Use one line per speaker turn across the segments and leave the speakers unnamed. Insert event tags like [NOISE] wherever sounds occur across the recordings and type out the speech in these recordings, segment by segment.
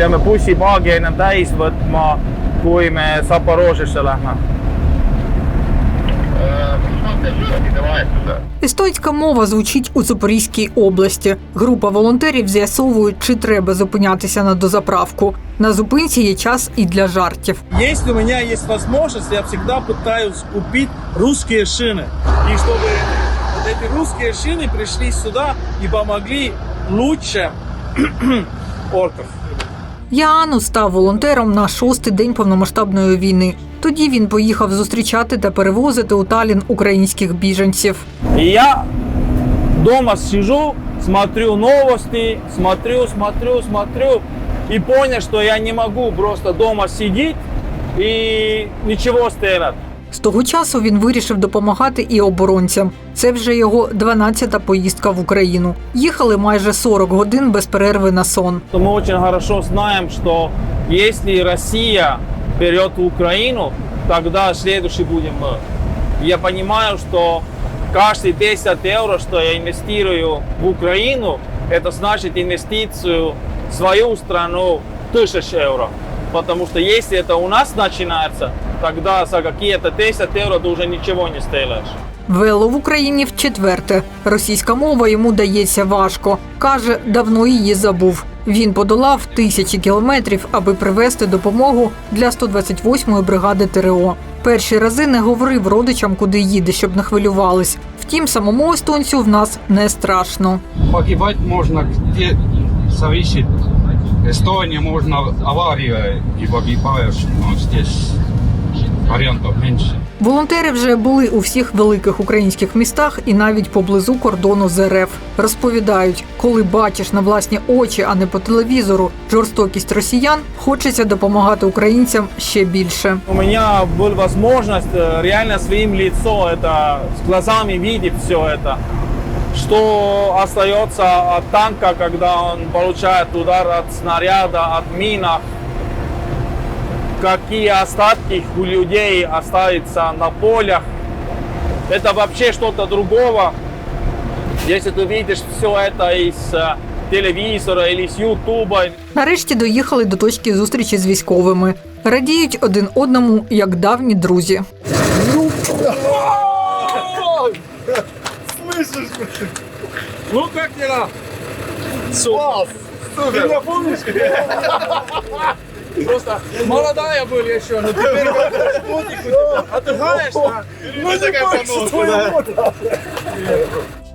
peame bussipaagi ennem täis võtma , kui me Zaporožesse lähme .
Естонська мова звучить у Запорізькій області. Група волонтерів з'ясовують, чи треба зупинятися на дозаправку. На зупинці є час і для жартів.
Если у меня есть возможность, я всегда пытаюсь купить русские шины. И чтобы вот эти русские шины пришли сюда и помогли лучше [CLEARS THROAT] орков.
Яану став волонтером на шостий день повномасштабної війни. Тоді він поїхав зустрічати та перевозити у Талін українських біженців.
Я вдома сижу, смотрю новості, смотрю, смотрю, смотрю, і зрозумів, що я не можу просто вдома сидіти і нічого сделать.
З того часу він вирішив допомагати і оборонцям. Це вже його 12-та поїздка в Україну. Їхали майже 40 годин без перерви на сон.
То Мы очень хорошо знаем, что если Россия берет Украину, тогда следующий будем мы. Я понимаю, что каждый 10 евро, что я инвестирую в Украину, это значит инвестицию в свою страну 1000 евро. Потому что если это у нас начинается, тогда за какие-то 10 евро ты уже ничего не сделаешь.
Вело в Україні в четверте. Російська мова йому дається важко. Каже, давно її забув. Він подолав тисячі кілометрів, аби привезти допомогу для 128-ї бригади ТРО. Перші рази не говорив родичам, куди їде, щоб не хвилювались. Втім, самому естонцю в нас не страшно.
погибать можно где зависит. Эстония можно авария и погибаешь, но здесь вариантов меньше.
Волонтери вже були у всіх великих українських містах і навіть поблизу кордону з РФ. Розповідають, коли бачиш на власні очі, а не по телевізору, жорстокість росіян, хочеться допомагати українцям ще більше.
У меня была возможность э, реально своим лицом, это с глазами видеть все это. Что остается от танка, когда он получает удар от снаряда, от мина. Какие остатки у людей остаются на полях. Это вообще что-то другого. Если ты видишь все это из э, телевизора или с ютуба,
Нарешті доїхали до точки зустрічі з військовими. Радіють один одному як давні друзі.
Ну как дела? Класс! Ты меня помнишь? Просто молодая были еще, но теперь как котик у тебя. Отдыхаешь, да? Ну не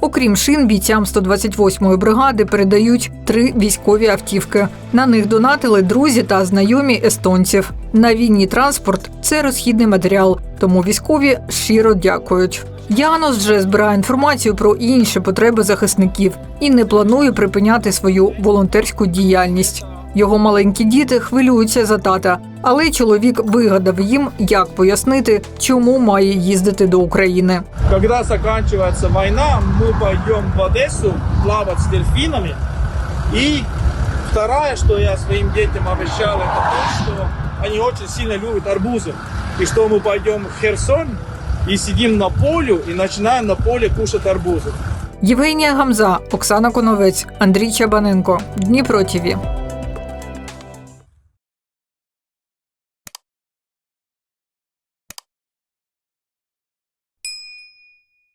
Окрім шин, бійцям 128-ї бригади передають три військові автівки. На них донатили друзі та знайомі естонців. На війні транспорт це розхідний матеріал, тому військові щиро дякують. Янос вже збирає інформацію про інші потреби захисників і не планує припиняти свою волонтерську діяльність. Його маленькі діти хвилюються за тата, але чоловік вигадав їм, як пояснити, чому має їздити до України.
Когда заканчивается война, мы пойдем в Одессу плавать с дельфинами. И второе, что я своим детям обещал, это то, что они очень сильно любят арбузы. И что мы пойдем в Херсон и сидим на полю и начинаем на поле кушать арбузы.
Євгенія Гамза, Оксана Коновець, Андрій Чабаненко. Дніпро ТІВІ.